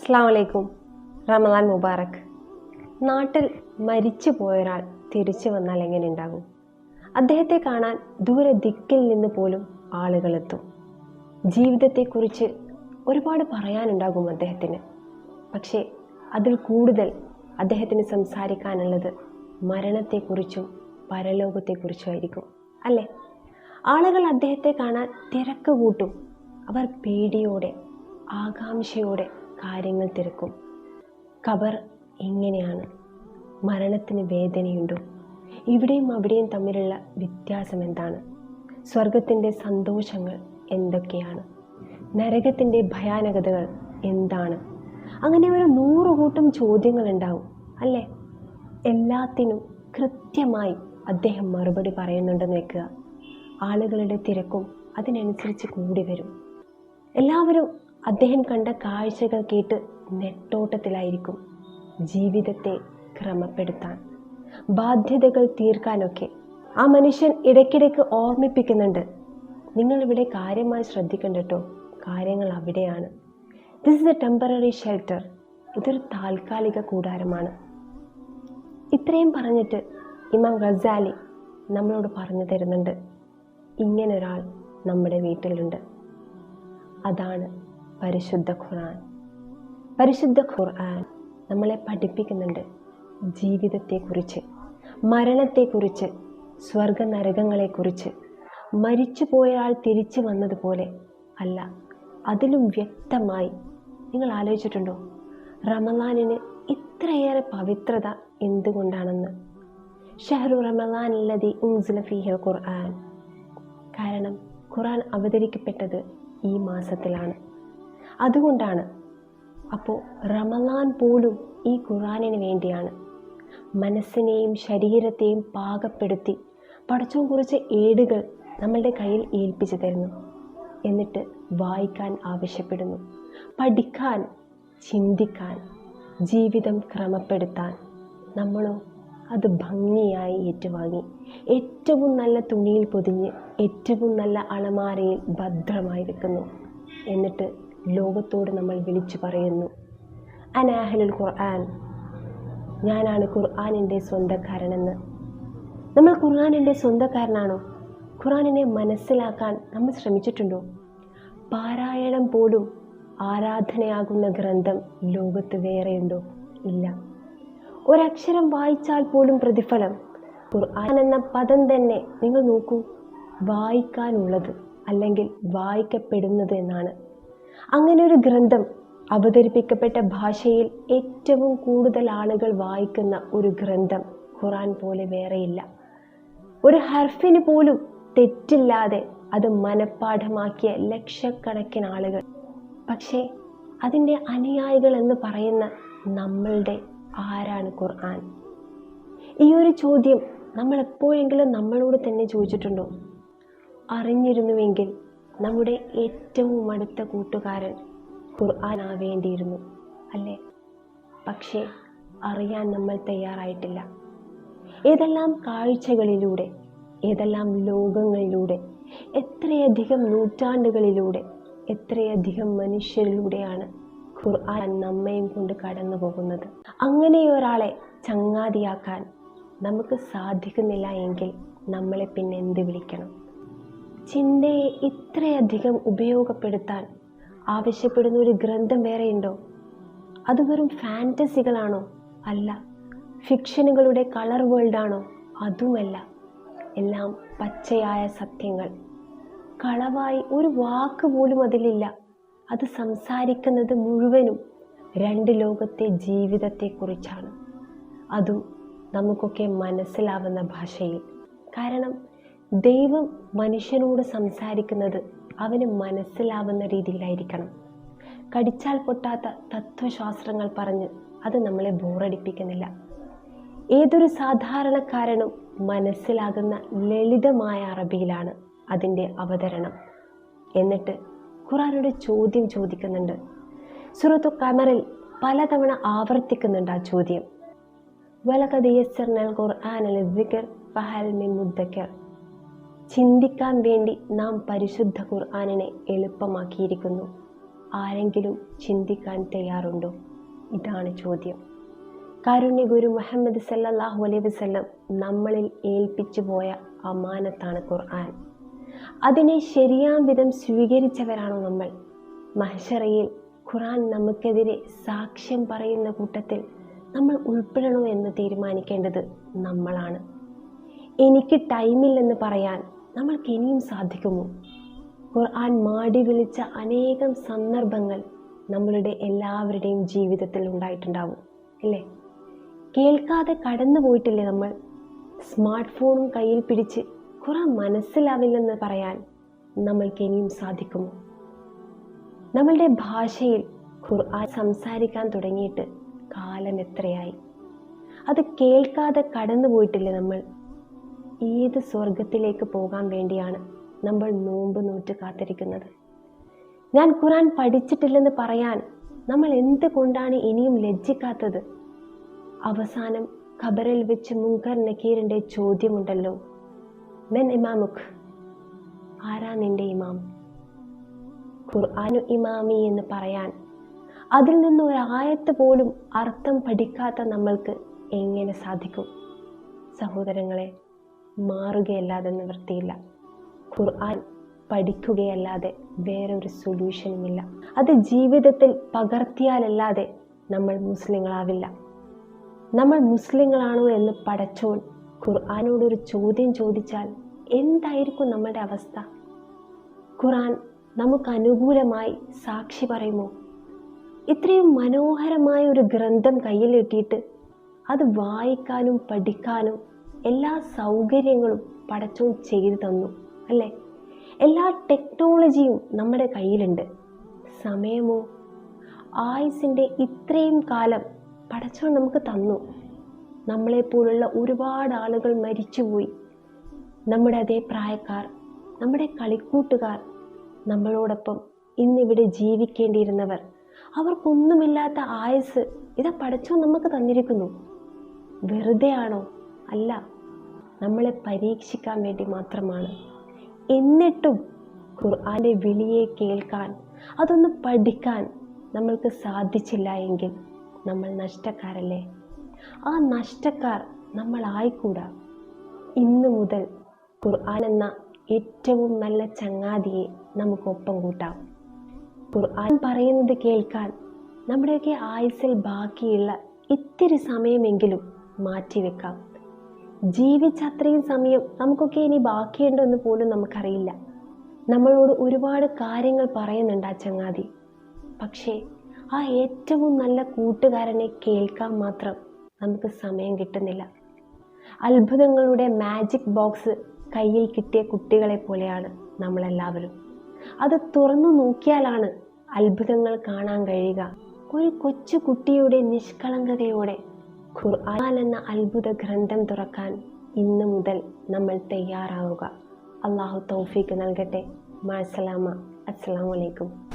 അസ്സാം വലൈക്കും റമദാൻ മുബാറക്. നാട്ടിൽ മരിച്ചു പോയൊരാൾ തിരിച്ചു വന്നാൽ എങ്ങനെ ഉണ്ടാകും? അദ്ദേഹത്തെ കാണാൻ ദൂരെ ദിക്കിൽ നിന്ന് പോലും ആളുകളെത്തും ജീവിതത്തെക്കുറിച്ച് ഒരുപാട് പറയാനുണ്ടാകും അദ്ദേഹത്തിന്. പക്ഷേ അതിൽ കൂടുതൽ അദ്ദേഹത്തിന് സംസാരിക്കാനുള്ളത് മരണത്തെക്കുറിച്ചും പരലോകത്തെക്കുറിച്ചുമായിരിക്കും അല്ലേ? ആളുകൾ അദ്ദേഹത്തെ കാണാൻ തിരക്ക് കൂട്ടും. അവർ പേടിയോടെ ആകാംക്ഷയോടെ കാര്യങ്ങൾ തിരക്കും. ഖബർ എങ്ങനെയാണ്? മരണത്തിന് വേദനയുണ്ടോ? ഇവിടെയും അവിടെയും തമ്മിലുള്ള വ്യത്യാസം എന്താണ്? സ്വർഗത്തിന്റെ സന്തോഷങ്ങൾ എന്തൊക്കെയാണ്? നരകത്തിന്റെ ഭയാനകതകൾ എന്താണ്? അങ്ങനെ ഒരു നൂറുകൂട്ടം ചോദ്യങ്ങളുണ്ടാവും അല്ലേ? എല്ലാത്തിനും കൃത്യമായി അദ്ദേഹം മറുപടി പറയുന്നുണ്ടെന്ന് വെക്കുക. ആളുകളുടെ തിരക്കും അതിനനുസരിച്ച് കൂടി വരും. എല്ലാവരും അദ്ദേഹം കണ്ട കാഴ്ചകൾ കേട്ട് നെട്ടോട്ടത്തിലായിരിക്കും ജീവിതത്തെ ക്രമപ്പെടുത്താൻ. ബാധ്യതകൾ തീർക്കാനൊക്കെ ആ മനുഷ്യൻ ഇടയ്ക്കിടയ്ക്ക് ഓർമ്മിപ്പിക്കുന്നുണ്ട്. നിങ്ങൾ ഇവിടെ കാര്യമായി ശ്രദ്ധിക്കണ്ട കേട്ടോ കാര്യങ്ങൾ അവിടെയാണ്. This is a temporary shelter ഇതൊരു താൽക്കാലിക കൂടാരമാണ്. ഇത്രയും പറഞ്ഞിട്ട് ഇമാം ഗസാലി നമ്മളോട് പറഞ്ഞു തരുന്നുണ്ട്. ഇങ്ങനൊരാൾ നമ്മുടെ വീട്ടിലുണ്ട്. അതാണ് പരിശുദ്ധ ഖുർആൻ. പരിശുദ്ധ ഖുർആൻ നമ്മളെ പഠിപ്പിക്കുന്നുണ്ട് ജീവിതത്തെക്കുറിച്ച് മരണത്തെക്കുറിച്ച് സ്വർഗ നരകങ്ങളെക്കുറിച്ച് മരിച്ചു പോയാൽ തിരിച്ചു വന്നതുപോലെ അല്ല അതിലും വ്യക്തമായി നിങ്ങൾ ആലോചിച്ചിട്ടുണ്ടോ? റമലാനിന് ഇത്രയേറെ പവിത്രത എന്തുകൊണ്ടാണെന്ന്? ഷഹറു റമലാൻ അല്ലതി ഉൻസുല ഫീഹൽ ഖുർആൻ. കാരണം ഖുർആൻ അവതരിക്കപ്പെട്ടത് ഈ മാസത്തിലാണ്. അതുകൊണ്ടാണ്. അപ്പോൾ റമലാൻ പോലും ഈ ഖുറാനിന് വേണ്ടിയാണ്. മനസ്സിനെയും ശരീരത്തെയും പാകപ്പെടുത്തി പടച്ചോൻ കുറിച്ച് ഏടുകൾ നമ്മളുടെ കയ്യിൽ ഏൽപ്പിച്ചു തരുന്നു. എന്നിട്ട് വായിക്കാൻ ആവശ്യപ്പെടുന്നു. പഠിക്കാൻ ചിന്തിക്കാൻ ജീവിതം ക്രമപ്പെടുത്താൻ നമ്മളോ അത് ഭംഗിയായി ഏറ്റുവാങ്ങി. ഏറ്റവും നല്ല തുണിയിൽ പൊതിഞ്ഞ് ഏറ്റവും നല്ല അളമാരയിൽ ഭദ്രമായി വെക്കുന്നു എന്നിട്ട് ലോകത്തോട് നമ്മൾ വിളിച്ചു പറയുന്നു. അനാഹലുൽ ഖുർആൻ. ഞാനാണ് ഖുർആാനിന്റെ സ്വന്തക്കാരനെന്ന്. നമ്മൾ ഖുർആാനിന്റെ സ്വന്തക്കാരനാണോ? ഖുർആാനിനെ മനസ്സിലാക്കാൻ നമ്മൾ ശ്രമിച്ചിട്ടുണ്ടോ? പാരായണം പോലും ആരാധനയാകുന്ന ഗ്രന്ഥം ലോകത്ത് വേറെയുണ്ടോ? ഇല്ല. ഒരക്ഷരം വായിച്ചാൽ പോലും പ്രതിഫലം ഖുർആൻ എന്ന പദം തന്നെ നിങ്ങൾ നോക്കൂ. വായിക്കാനുള്ളത് അല്ലെങ്കിൽ വായിക്കപ്പെടുന്നത് എന്നാണ്. അങ്ങനെ ഒരു ഗ്രന്ഥം അവതരിപ്പിക്കപ്പെട്ട ഭാഷയിൽ ഏറ്റവും കൂടുതൽ ആളുകൾ വായിക്കുന്ന ഒരു ഗ്രന്ഥം ഖുറാൻ പോലെ വേറെയില്ല. ഒരു ഹർഫിന് പോലും തെറ്റില്ലാതെ അത് മനഃപ്പാഠമാക്കിയ ലക്ഷക്കണക്കിന് ആളുകൾ. പക്ഷേ അതിന്റെ അനുയായികൾ എന്ന് പറയുന്ന നമ്മളുടെ ആരാണ് ഖുർആൻ? ഈ ഒരു ചോദ്യം നമ്മൾ എപ്പോഴെങ്കിലും നമ്മളോട് തന്നെ ചോദിച്ചിട്ടുണ്ടോ? അറിഞ്ഞിരുന്നുവെങ്കിൽ നമ്മുടെ ഏറ്റവും അടുത്ത കൂട്ടുകാരൻ ഖുർആൻ ആവേണ്ടിയിരുന്നു അല്ലേ? പക്ഷേ അറിയാൻ നമ്മൾ തയ്യാറായിട്ടില്ല. ഏതെല്ലാം കാഴ്ചകളിലൂടെ ഏതെല്ലാം ലോകങ്ങളിലൂടെ എത്രയധികം നൂറ്റാണ്ടുകളിലൂടെ എത്രയധികം മനുഷ്യരിലൂടെയാണ് ഖുർആൻ നമ്മയും കൊണ്ട് കടന്നു പോകുന്നത് അങ്ങനെ ഒരാളെ ചങ്ങാതിയാക്കാൻ നമുക്ക് സാധിക്കുന്നില്ല എങ്കിൽ നമ്മളെ പിന്നെ എന്ത് വിളിക്കണം? ചിന്തയെ ഇത്രയധികം ഉപയോഗപ്പെടുത്താൻ ആവശ്യപ്പെടുന്ന ഒരു ഗ്രന്ഥം വേറെയുണ്ടോ? അത് വെറും ഫാന്റസികളാണോ അല്ല ഫിക്ഷനുകളുടെ കളർ വേൾഡാണോ? അതുമല്ല. എല്ലാം പച്ചയായ സത്യങ്ങൾ. കളവായി ഒരു വാക്ക് പോലും അതിലില്ല. അത് സംസാരിക്കുന്നത് മുഴുവനും രണ്ട് ലോകത്തെ ജീവിതത്തെക്കുറിച്ചാണ്. അതും നമുക്കൊക്കെ മനസ്സിലാവുന്ന ഭാഷയിൽ. കാരണം ദൈവം മനുഷ്യനോട് സംസാരിക്കുന്നത് അവന് മനസ്സിലാവുന്ന രീതിയിലായിരിക്കണം. കടിച്ചാൽ പൊട്ടാത്ത തത്വശാസ്ത്രങ്ങൾ പറഞ്ഞ് അത് നമ്മളെ ബോറടിപ്പിക്കുന്നില്ല. ഏതൊരു സാധാരണക്കാരനും മനസ്സിലാകുന്ന ലളിതമായ അറബിയിലാണ് അതിന്റെ അവതരണം. എന്നിട്ട് ഖുറാനോട് ചോദ്യം ചോദിക്കുന്നുണ്ട്. സുറത്തു കമറിൽ പലതവണ ആവർത്തിക്കുന്നുണ്ട് ആ ചോദ്യം. വലകദിയസ്സർനൽ ഖുർആൻ ദിക്കർ ഫഹൽ മിൻ മുദ്ദക്കർ ചിന്തിക്കാൻ വേണ്ടി നാം പരിശുദ്ധ ഖുർആാനിനെ എളുപ്പമാക്കിയിരിക്കുന്നു. ആരെങ്കിലും ചിന്തിക്കാൻ തയ്യാറുണ്ടോ? ഇതാണ് ചോദ്യം. കാരുണ്യ ഗുരു മുഹമ്മദ് സല്ലാഹു അലൈഹി വസല്ലം നമ്മളിൽ ഏൽപ്പിച്ചു പോയ അമാനത്താണ് ഖുർആൻ. അതിനെ ശരിയാം വിധം സ്വീകരിച്ചവരാണോ നമ്മൾ. മഹഷറയിൽ ഖുർആൻ നമുക്കെതിരെ സാക്ഷ്യം പറയുന്ന കൂട്ടത്തിൽ നമ്മൾ ഉൾപ്പെടണോ എന്ന് തീരുമാനിക്കേണ്ടത് നമ്മളാണ്. എനിക്ക് ടൈമില്ലെന്ന് പറയാൻ നമ്മൾക്ക് ഇനിയും സാധിക്കുമോ? ഖുർആൻ മാടി വിളിച്ച അനേകം സന്ദർഭങ്ങൾ നമ്മളുടെ എല്ലാവരുടെയും ജീവിതത്തിൽ ഉണ്ടായിട്ടുണ്ടാവും അല്ലേ? കേൾക്കാതെ കടന്നു പോയിട്ടില്ലേ നമ്മൾ? സ്മാർട്ട് ഫോണും കയ്യിൽ പിടിച്ച് ഖുർആൻ മനസ്സിലാവില്ലെന്ന് പറയാൻ നമ്മൾക്ക് ഇനിയും സാധിക്കുമോ? നമ്മളുടെ ഭാഷയിൽ ഖുർആൻ സംസാരിക്കാൻ തുടങ്ങിയിട്ട് കാലം എത്രയായി? അത് കേൾക്കാതെ കടന്നു പോയിട്ടില്ലേ നമ്മൾ? ഏത് സ്വർഗത്തിലേക്ക് പോകാൻ വേണ്ടിയാണ് നമ്മൾ നോമ്പ് നോറ്റ് കാത്തിരിക്കുന്നത്? ഞാൻ ഖുറാൻ പഠിച്ചിട്ടില്ലെന്ന് പറയാൻ നമ്മൾ എന്തുകൊണ്ടാണ് ഇനിയും ലജ്ജിക്കാത്തത്? അവസാനം ഖബറിൽ വെച്ച് മുങ്കർ നക്കീറിന്റെ ചോദ്യമുണ്ടല്ലോ. മെൻ ഇമാമുഖ് ആരാ നിന്റെ ഇമാം? ഖുർആാനു ഇമാമി എന്ന് പറയാൻ അതിൽ നിന്ന് ഒരായത്ത് പോലും അർത്ഥം പഠിക്കാത്ത നമ്മൾക്ക് എങ്ങനെ സാധിക്കും? സഹോദരങ്ങളെ മാറുകയല്ലാതെ നിവൃത്തിയില്ല ഖുർആൻ പഠിക്കുകയല്ലാതെ വേറെ വേറൊരു സൊല്യൂഷനുമില്ല. അത് ജീവിതത്തിൽ പകർത്തിയാലല്ലാതെ നമ്മൾ മുസ്ലിങ്ങളാവില്ല. നമ്മൾ മുസ്ലിങ്ങളാണോ എന്ന് പടച്ചോൻ ഖുർആാനോടൊരു ചോദ്യം ചോദിച്ചാൽ എന്തായിരിക്കും നമ്മുടെ അവസ്ഥ? ഖുർആൻ നമുക്ക് അനുകൂലമായി സാക്ഷി പറയുമോ? ഇത്രയും മനോഹരമായ ഒരു ഗ്രന്ഥം കയ്യിലെത്തിയിട്ട് അത് വായിക്കാനും പഠിക്കാനും എല്ലാ സൗകര്യങ്ങളും പടച്ചോൻ ചെയ്തു തന്നു അല്ലേ? എല്ലാ ടെക്നോളജിയും നമ്മുടെ കയ്യിലുണ്ട്. സമയമോ? ആയുസിന്റെ ഇത്രയും കാലം പടച്ചോൻ നമുക്ക് തന്നു. നമ്മളെപ്പോലുള്ള ഒരുപാട് ആളുകൾ മരിച്ചുപോയി. നമ്മുടെ അതേ പ്രായക്കാർ നമ്മുടെ കളിക്കൂട്ടുകാർ നമ്മളോടൊപ്പം ഇന്നിവിടെ ജീവിക്കേണ്ടിയിരുന്നവർ അവർക്കൊന്നുമില്ലാത്ത ആയുസ് ഇതാ പടച്ചോ നമുക്ക് തന്നിരിക്കുന്നു. വെറുതെ ആണോ അല്ല നമ്മളെ പരീക്ഷിക്കാൻ വേണ്ടി മാത്രമാണ്. എന്നിട്ടും ഖുർആന്റെ വിളിയെ കേൾക്കാൻ അതൊന്ന് പഠിക്കാൻ നമ്മൾക്ക് സാധിച്ചില്ല എങ്കിൽ നമ്മൾ നഷ്ടക്കാരല്ലേ? ആ നഷ്ടക്കാർ നമ്മളായിക്കൂടാ. ഇന്നു മുതൽ ഖുർആൻ എന്ന ഏറ്റവും നല്ല ചങ്ങാതിയെ നമുക്കൊപ്പം കൂട്ടാം. ഖുർആൻ പറയുന്നത് കേൾക്കാൻ നമ്മുടെയൊക്കെ ആയുസിൽ ബാക്കിയുള്ള ഇത്തിരി സമയമെങ്കിലും മാറ്റിവെക്കാം. ജീവിച്ച അത്രയും സമയം നമുക്കൊക്കെ ഇനി ബാക്കിയുണ്ടോ പോലും നമുക്കറിയില്ല. നമ്മളോട് ഒരുപാട് കാര്യങ്ങൾ പറയുന്നുണ്ട് ആ ചങ്ങാതി. പക്ഷേ ആ ഏറ്റവും നല്ല കൂട്ടുകാരനെ കേൾക്കാൻ മാത്രം നമുക്ക് സമയം കിട്ടുന്നില്ല. അത്ഭുതങ്ങളുടെ മാജിക് ബോക്സ് കയ്യിൽ കിട്ടിയ കുട്ടികളെ പോലെയാണ് നമ്മളെല്ലാവരും. അത് തുറന്നു നോക്കിയാലാണ് അത്ഭുതങ്ങൾ കാണാൻ കഴിയുക. ഒരു കൊച്ചു കുട്ടിയുടെ നിഷ്കളങ്കതയോടെ ഖുർആൻ എന്ന അത്ഭുത ഗ്രന്ഥം തുറക്കാൻ ഇന്നു മുതൽ നമ്മൾ തയ്യാറാവുക. അള്ളാഹു തൗഫീക്ക് നൽകട്ടെ. മാസലാമ അസ്സാം അലൈക്കും.